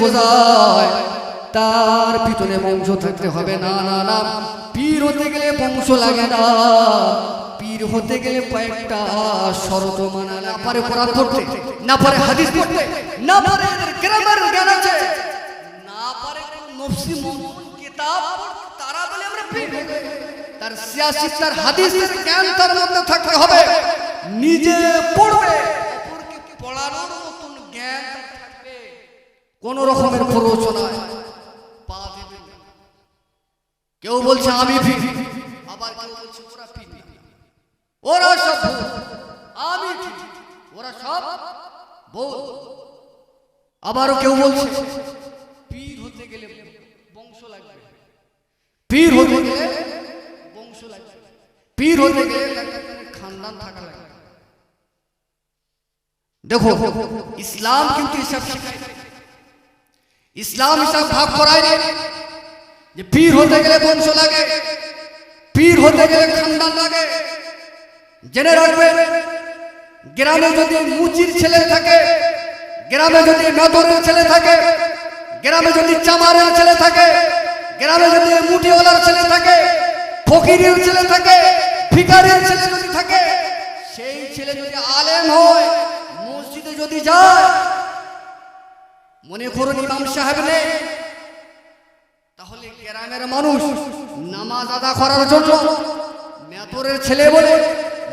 বোঝায়, তার পিছনে বংশ থাকতে হবে না না না। পীর হতে গেলে বংশ লাগে না। পীর হতে গেলে কয়েকটা শরত মানা না পারে কোরআন পড়তে না পারে হাদিস পড়তে, না পারে গ্রামার জ্ঞান আছে। না পারে নফসি মনন কিতাব তারা বলে আমরা পীর। তার সিয়াসিত, তার হাদিসের জ্ঞান তার মধ্যে থাকতে হবে। নিজে পড়বে অপরকে পড়ানোর মতন জ্ঞান তার থাকবে কোন রকমের প্ররোচনায় পা দেবে কেউ বলছে, আমি ওরা সব আমি ওরা সব আবারও কেউ বলছে, পীর হতে গেলে বংশ লাগবে। পীর হতে গেলে বংশ লাগবে। পীর হতে গেলে খানদান থাকা লাগবে। দেখো, ইসলাম কিন্তু এসব শেখায়। ইসলাম এসব ভাগ করায় না যে পীর হতে গেলে বংশ লাগে, পীর হতে গেলে খানদান লাগে। জেনে রাখবে গ্রামে যদি মুচির ছেলে থাকে, গ্রামে যদি মেদরের ছেলে থাকে, গ্রামে যদি চামারের ছেলে থাকে, গ্রামে যদি মুঠিওয়ালার ছেলে থাকে, ফকিরের ছেলে থাকে ভিকারের ছেলে যদি থাকে, সেই ছেলে যদি আলেম হয়, মসজিদে যদি যায় মনে করুন ইমাম সাহেব নেই তাহলে গ্রামের মানুষ নামাজ আদা করার জন্য মেতরের ছেলে বলে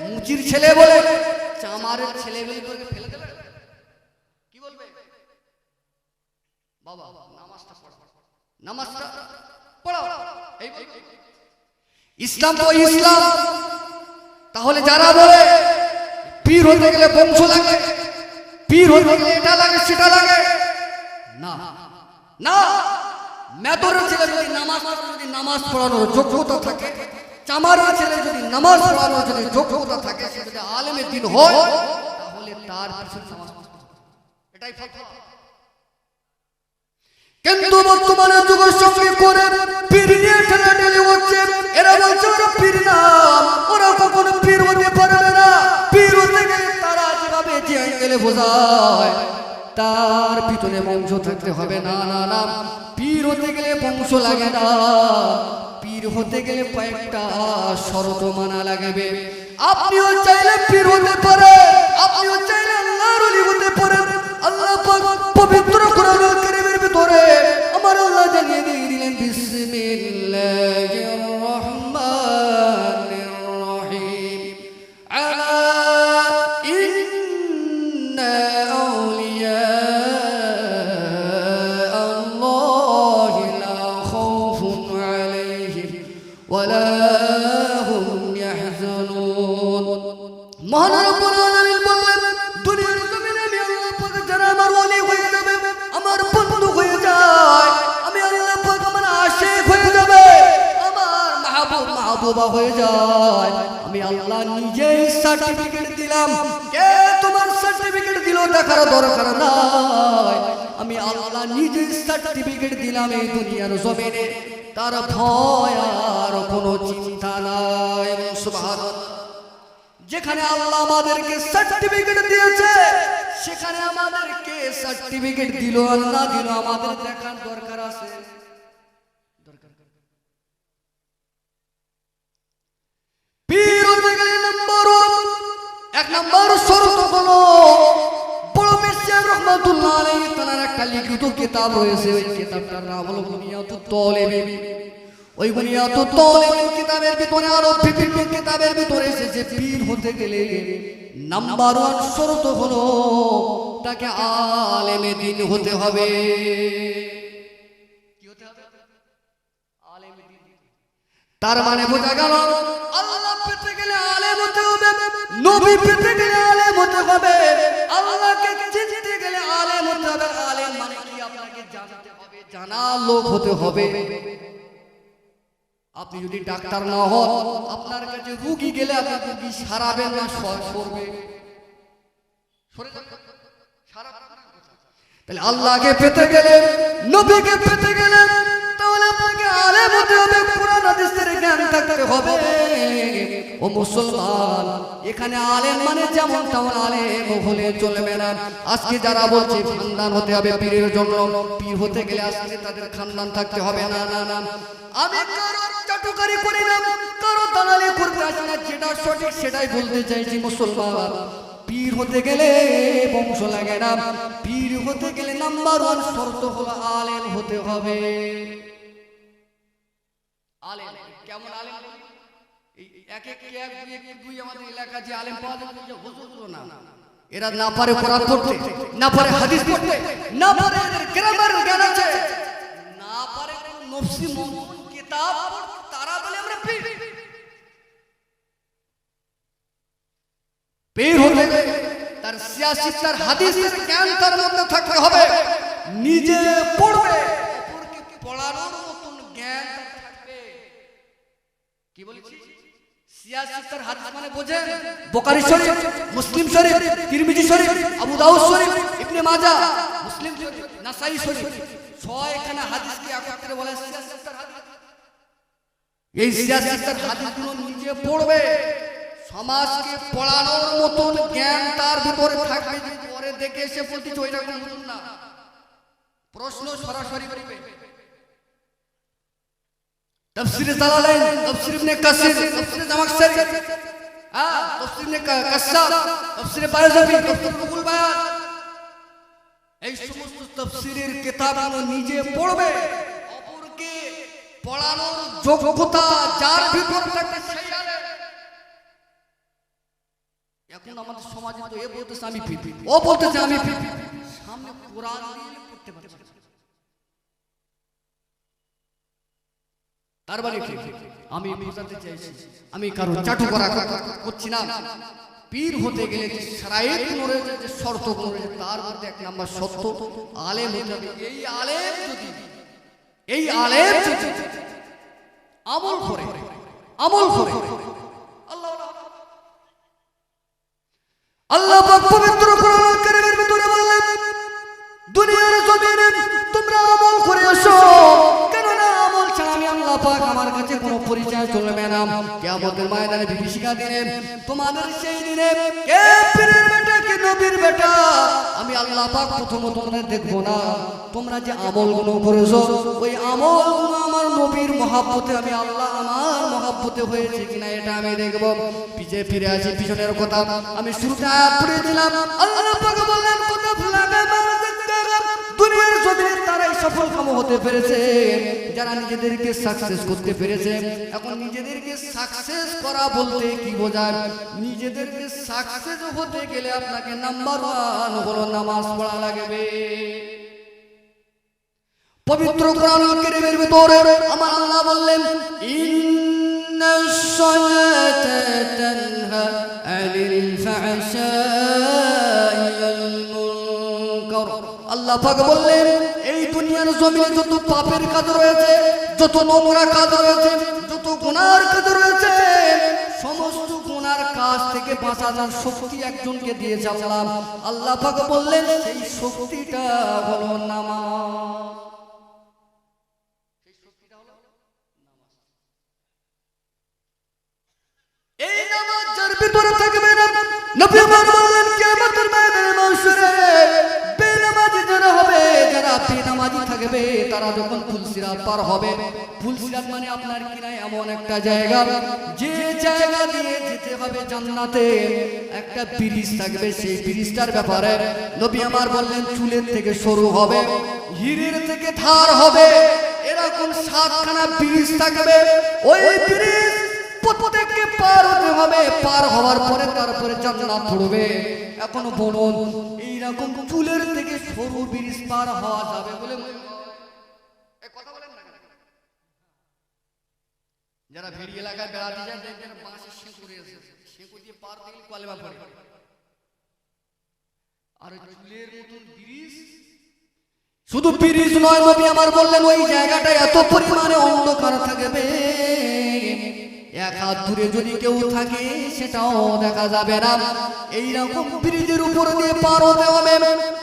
মুচির ছেলে বলে, চামারের ছেলে বলে ফেলে দেবে। কি বলবে? বাবা, নামাজটা নামাজটা পড়াও। ইসলাম তো ইসলাম। তাহলে যারা বলে, পীর হতে গেলে বংশ লাগে, পীর হতে গেলে এটা লাগে, সেটা লাগে না। না মেদরের ছেলে যদি নামাজ যদি নামাজ পড়ানোর যোগ্যতা থাকে চামারের ছেলে যদি নামাজ পড়ানোর যদি যোগ্যতা থাকে, সে যদি আলেমের দিন হয়, তাহলে তার পিছনে নামাজ এটাই। কিন্তু বর্তমানে যুগের সঙ্গে করে ঠেলাঠেলি হচ্ছে, এরা বলছে ওরা পীর না, ওরা কখনো পীর হতে পারবে না। পীর হতে গেলে তারা যেভাবে যে অ্যাঙ্গেলে বোঝায় তার পিছনে বংশ থাকতে হবে। না না না, পীর হতে গেলে বংশ লাগে না। পীর হতে গেলে কয়েকটা শরত মানা লাগবে। আপনিও চাইলে পীর হতে পারে আপনিও চাইলে আল্লাহর হতে পারেন। আল্লাহ ওয়ালা হুম ইয়াহজানুন মহান রব্বুল আলামিন বললেন দুনিয়ার জমিনে আমি আল্লাহ পাক যারা আমার ওলি হয়ে যাবে, আমার বন্ধু হয়ে যায়, আমি আল্লাহ পাক আমার আশিক হয়ে যাবে, আমার মাহবুব, মাহবুবা হয়ে যায়। আমি আল্লাহ নিজেই সার্টিফিকেট দিলাম। কে তোমার সার্টিফিকেট দিল দেখার দরকার নাই? আমি আল্লাহ নিজে সার্টিফিকেট দিলাম এই দুনিয়ার জমিনে। তার ভয় আর কোনো চিন্তা নাই যেখানে আল্লাহ আমাদেরকে সার্টিফিকেট দিয়েছে, সেখানে আমাদেরকে সার্টিফিকেট দিল, আল্লাহ দিল, আমাদের দেখার দরকার আছে। এক নম্বর শর্ত হলো রহমাতুল্লাহ আলাইহি তার একটা লিখিত কিতাব রয়েছে, ওই কিতাবটার নাম হলো ওই কিতাবের ভিতরে আরও বিভিন্ন কিতাবের ভিতরে এসেছে পীর হতে গেলে নাম্বার ওয়ান শর্ত হলো তাকে আলেমে দিন হতে হবে। তার মানে বোঝা গেল, আল্লাহ পেতে গেলে আলেম হতে হবে, নবী পেতে গেলে আলেম হতে হবে। আল্লাহকে হবে লোক হতে হবে। আপনি যদি ডাক্তার না হন, আপনার কাছে রুগী গেলে আপনার রুগী সারাবেন না সর সরবে? তাহলে আল্লাহকে পেতে গেলে নবীকে পেতে গেলে তাহলে আপনাকে আলেম হতে হবে কোরআন হাদিসের হবে। ও মুসলমান, এখানে আলেম মানে যেমন তেমন আলেম হলে চলবে না। আজকে বলছে খানদান হতে হবে পীর হতে গেলে তাদের খানদান থাকতে হবে। না না না। আমি কারও চাটুকারি করি না, কারও দালালি যেটা সঠিক সেটাই বলতে চাইছি মুসলমান। পীর হতে গেলে বংশ লাগে না, পীর হতে গেলে নাম্বার ওয়ান শর্ত হলো আলেম হতে হবে। এক এক না। না পারে হাদিস তারা বলে তার তার হাদিসের জ্ঞান তার মধ্যে থাকতে হবে। নিজে পড়বে অপরকে পড়ানোর মতন জ্ঞান তার থাকবে কি বলেছি তার হাদিস মানে বোঝেন বোকারি শরীফ মুসলিম শরীফ তিরমিজি শরীফ আবু দাউদ শরীফ ইবনে মাজাহ মুসলিম শরীফ নাসাই শরীফ ছয়খানা হাদিসকে একত্রে বলা তার হাদিস। এই সিয়াসিস্তার হাদিসগুলো নিজে পড়বে। সমাজকে পড়ানোর মতন জ্ঞান তার ভিতরে থাকবে পরে দেখে এসে বলতে ওইটা কোনো না। প্রশ্ন সরাসরি করবে। তফসির জালালাইন তফসির ইবনে কাসির, তফসির জামাকশরি হ্যাঁ তফসির ইবনে কাসসাব তফসির বায়জাবি তফসির রুহুল বায়ান এই সমস্ত তফসিরের কিতাবগুলো নিজে পড়বে। অপরকে পড়ানোর যোগ্যতা যার ভিতর থাকে সেই। এখন আমাদের সমাজে তো এ বলতেছে আমি ও বলতেছে আমি সামনে কোরআন দিয়ে পড়তে পারছে না। তার মানে কি? আমি বোঝাতে চাইছি। আমি কারও চাটু করা করছি না। পীর হতে গেলে যে সারায়েত রয়েছে যে শর্ত রয়েছে তার মধ্যে এক নাম্বার সত্য আলেম হতে হবে। এই আলেম যদি এই আলেম যদি আমল করে আমল করে কাছে কোনো পরিচয় চলবে না কিয়ামতের ময়দানে বিভীষিকা দিনে তোমাদের সেই দিনে আমি আল্লাহ তোমাদের দেখব না। তোমরা যে করেছ, ওই আমার নবীর আমি আল্লাহ আমার হয়েছে কিনা এটা আমি দেখব। পিছে ফিরে আসি, পিছনের কথা আমি দিলাম আল্লাহ কথা তারাই সফল কাম হতে পেরেছে। যারা নিজেদেরকে সাকসেস করতে পেরেছে, এখন নিজেদেরকে সাকসেস করা বলতে কি বোঝায়? নিজেদেরকে সাকসেস হতে গেলে আপনাকে নাম্বার ওয়ান হলো নামাজ পড়া লাগবে। পবিত্র কোরআন কারীমের ভিতরে আমার আল্লাহ বললেন ইন্নাস সালাতা তানহা আনিল ফাহশাই ওয়াল মুনকার। আল্লাহ পাক বললেন দুনিয়ার জমিনে যত পাপের কাজ রয়েছে, যত নোংরা কাজ রয়েছে, যত গুনার কাজ রয়েছে, সমস্ত গুনার কাজ থেকে বাঁচানোর শক্তি একজনকে দিয়ে আল্লাহ আল্লাহ পাক বললেন, সেই শক্তিটা হলো নামাজ। এই নামাজ নবী কিয়ামতের ময়দানে বেনামাজি যারা হবে বেনামাজি থাকবে, তারা যখন ফুলসিরাত পার হবে, ফুলসিরাত মানে আপনার কিনা এমন একটা জায়গা। যে জায়গা দিয়ে যেতে হবে জান্নাতে, একটা ব্রিজ থাকবে সেই ব্রিজটার ব্যাপারে। নবী আমার বললেন, চুলের থেকে সরু হবে, হিরের থেকে ধার হবে, এরকম সাতখানা ব্রিজ থাকবে। ওই ব্রিজ প্রত্যেককে পার হতে হবে, পার হওয়ার পরে তারপরে জান্নাত পড়বে। এখনও বলুন এইরকম চুলের থেকে সরু ব্রিজ পার হওয়া যাবে বলে? এ কথা বলেন না যারা ভেড়ি এলাকায় বেড়াতে যায় দেখবেন বাঁশের শেঁকু রয়েছে শেঁকু দিয়ে পার দিলে কলেমা পড়ে। আর চুলের মতন ব্রিজ? শুধু ব্রিজ নয় নবী আমার বললেন ওই জায়গাটা এত পরিমাণে অন্ধকার থাকবে। দূরে যদি কেউ থাকে, সেটাও দেখা যাবে না। এইরকম ব্রিজের উপর দিয়ে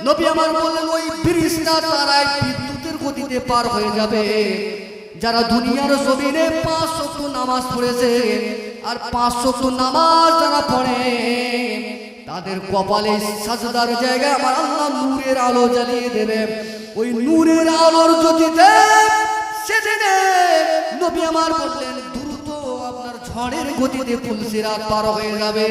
নবী আমার বললেন, ওই ব্রিজটা তারাই বিদ্যুতের গতিতে পার হয়ে যাবে। যারা দুনিয়ার জমিনে পাঁচ শত নামাজ পড়েছে আর পাঁচ শত নামাজ যারা পড়ে, তাদের কপালে সাজদার জায়গায় আমার আল্লাহ নূরের আলো জ্বালিয়ে দেবে। ওই নূরের আলোর জ্যোতিতে সেদিনে নবী আমার বললেন ঝড়ের গতিতে ফুলসিরা পার হয়ে যাবে।